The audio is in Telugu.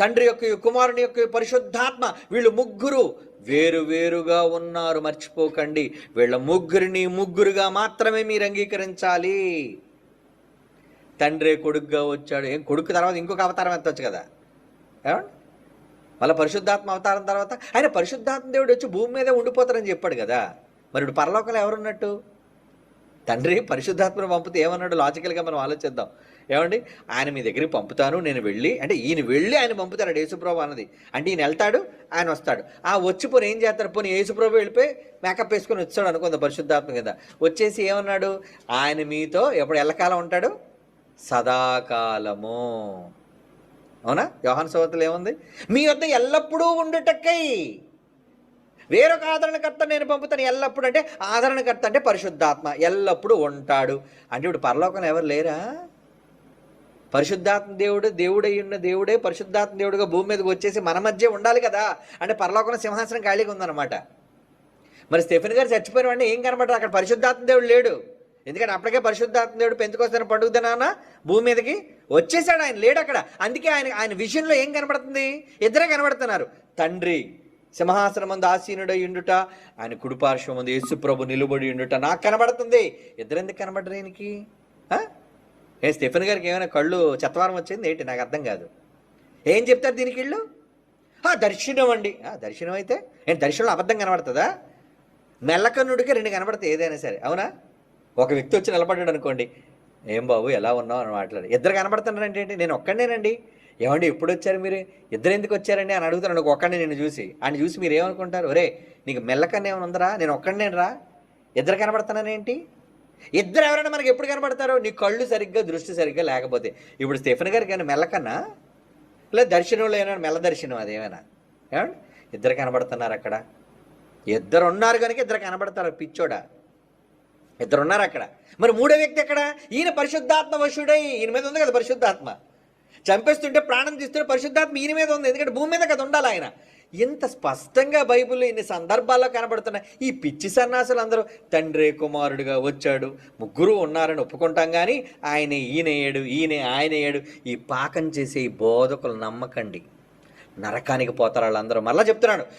తండ్రి యొక్క కుమారుని యొక్క పరిశుద్ధాత్మ వీళ్ళు ముగ్గురు వేరు వేరుగా ఉన్నారు. మర్చిపోకండి. వీళ్ళ ముగ్గురిని ముగ్గురుగా మాత్రమే మీరు అంగీకరించాలి. తండ్రి కొడుకుగా వచ్చాడు. ఏం కొడుకు తర్వాత ఇంకొక అవతారం ఎత్తవచ్చు కదా? ఏమండి? మళ్ళీ పరిశుద్ధాత్మ అవతారం తర్వాత ఆయన పరిశుద్ధాత్మ దేవుడు వచ్చి భూమి మీదే ఉండిపోతారని చెప్పాడు కదా. మరి ఇప్పుడు పరలోకంలో ఎవరున్నట్టు? తండ్రి పరిశుద్ధాత్మను పంపితే ఏమన్నాడు? లాజికల్గా మనం ఆలోచిద్దాం. ఏమండి? ఆయన మీ దగ్గరికి పంపుతాను నేను వెళ్ళి అంటే ఈయన వెళ్ళి ఆయన పంపుతాడు యేసుప్రభు అన్నది. అంటే ఈయన వెళ్తాడు ఆయన వస్తాడు. ఆ వచ్చిపోయి ఏం చేస్తారు? పోనీ యేసుప్రభు వెళ్ళిపోయి మేకప్ వేసుకొని వచ్చాడు అనుకుంది పరిశుద్ధాత్మ కింద. వచ్చేసి ఏమన్నాడు? ఆయన మీతో ఎప్పుడు ఎల్లకాలం ఉంటాడు? సదాకాలము. అవునా? యోహాన్ సోతలు ఏముంది? మీ వద్ద ఎల్లప్పుడూ ఉండుటక్కై వేరొక ఆదరణకర్త నేను పంపుతాను. ఎల్లప్పుడు అంటే ఆదరణకర్త అంటే పరిశుద్ధాత్మ. ఎల్లప్పుడూ ఉంటాడు. అంటే ఇప్పుడు పరలోకంలో ఎవరు లేరా? పరిశుద్ధాత్మ దేవుడు దేవుడై ఉన్న దేవుడే పరిశుద్ధాత్మ దేవుడుగా భూమి మీదకి వచ్చేసి మన మధ్య ఉండాలి కదా? అంటే పరలోకంలో సింహాసనం ఖాళీగా ఉందన్నమాట. మరి స్టెఫెన్ గారు చచ్చిపోయిన వాడిని ఏం కనబడరు? అక్కడ పరిశుద్ధాత్మ దేవుడు లేడు. ఎందుకంటే అప్పటికే పరిశుద్ధాత్మ దేవుడు పెంచుకొస్తాను పండుగ నాన్న? భూమి మీదకి వచ్చేసాడు ఆయన లేడు అక్కడ. అందుకే ఆయన ఆయన విషయంలో ఏం కనబడుతుంది? ఇద్దరే కనబడుతున్నారు. తండ్రి సింహాసనమందు ఆసీనుడై ఉండుట ఆయన కుడిపార్శ్వం మంది యేసుప్రభు నిలబడి ఉండుట నాకు కనబడుతుంది. ఇద్దరు ఎందుకు కనబడరు ఆయనకి ఆ? ఏ స్టెఫెన్ గారికి ఏమైనా కళ్ళు చెత్తవారం వచ్చింది? ఏంటి? నాకు అర్థం కాదు. ఏం చెప్తారు దీనికి వీళ్ళు? దర్శనం అండి. ఆ, దర్శనం అయితే ఏంటి దర్శనంలో అబద్ధం కనబడుతుందా? మెల్లకన్నుడికి రెండు కనబడతాయి ఏదైనా సరే. అవునా? ఒక వ్యక్తి వచ్చి నిలబడ్డాడు అనుకోండి. ఏం బాబు ఎలా ఉన్నావు? అని మాట్లాడు. ఇద్దరు కనబడుతున్నారంటే ఏంటి? నేను ఒక్కడేనండి ఏమండి ఎప్పుడు వచ్చారు మీరు? ఇద్దరు ఎందుకు వచ్చారండి? అని అడుగుతున్నాను ఒక ఒక్కడిని నేను చూసి. ఆయన చూసి మీరు ఏమనుకుంటారు? ఒరే నీకు మెల్లకన్నా ఏమైనా ఉందరా? నేను ఒక్కడినేనరా. ఇద్దరు కనబడుతున్నానేంటి ఇద్దరు ఎవరైనా మనకి ఎప్పుడు కనబడతారు నీ కళ్ళు సరిగ్గా దృష్టి సరిగ్గా లేకపోతే. ఇప్పుడు స్టెఫెన్ గారికి ఏమైనా మెల్లకన్నా లేదా దర్శనంలో ఏమైనా మెల్ల దర్శనం అదేమైనా ఏమండి? ఇద్దరు కనబడుతున్నారు అక్కడ. ఇద్దరు ఉన్నారు కనుక ఇద్దరు కనబడతారు పిచ్చోడా? ఇద్దరు ఉన్నారు అక్కడ. మరి మూడో వ్యక్తి అక్కడ ఈయన పరిశుద్ధాత్మ వశుడై. ఈయన మీద ఉంది కదా పరిశుద్ధాత్మ. చంపేస్తుంటే ప్రాణం తీస్తుంటే పరిశుద్ధాత్మ ఈయన మీద ఉంది. ఎందుకంటే భూమి మీద కదా ఉండాలి ఆయన. ఇంత స్పష్టంగా బైబిల్లో ఇన్ని సందర్భాల్లో కనబడుతున్నాయి. ఈ పిచ్చి సన్నాసులు అందరూ తండ్రి కుమారుడుగా వచ్చాడు. ముగ్గురు ఉన్నారని ఒప్పుకుంటాం కానీ ఆయన ఈయనయ్యాడు ఈయన ఆయనయ్యాడు ఈ పాకం చేసే ఈ బోధకులు నమ్మకండి. నరకానికి పోతారు వాళ్ళందరూ. మళ్ళీ చెప్తున్నాను.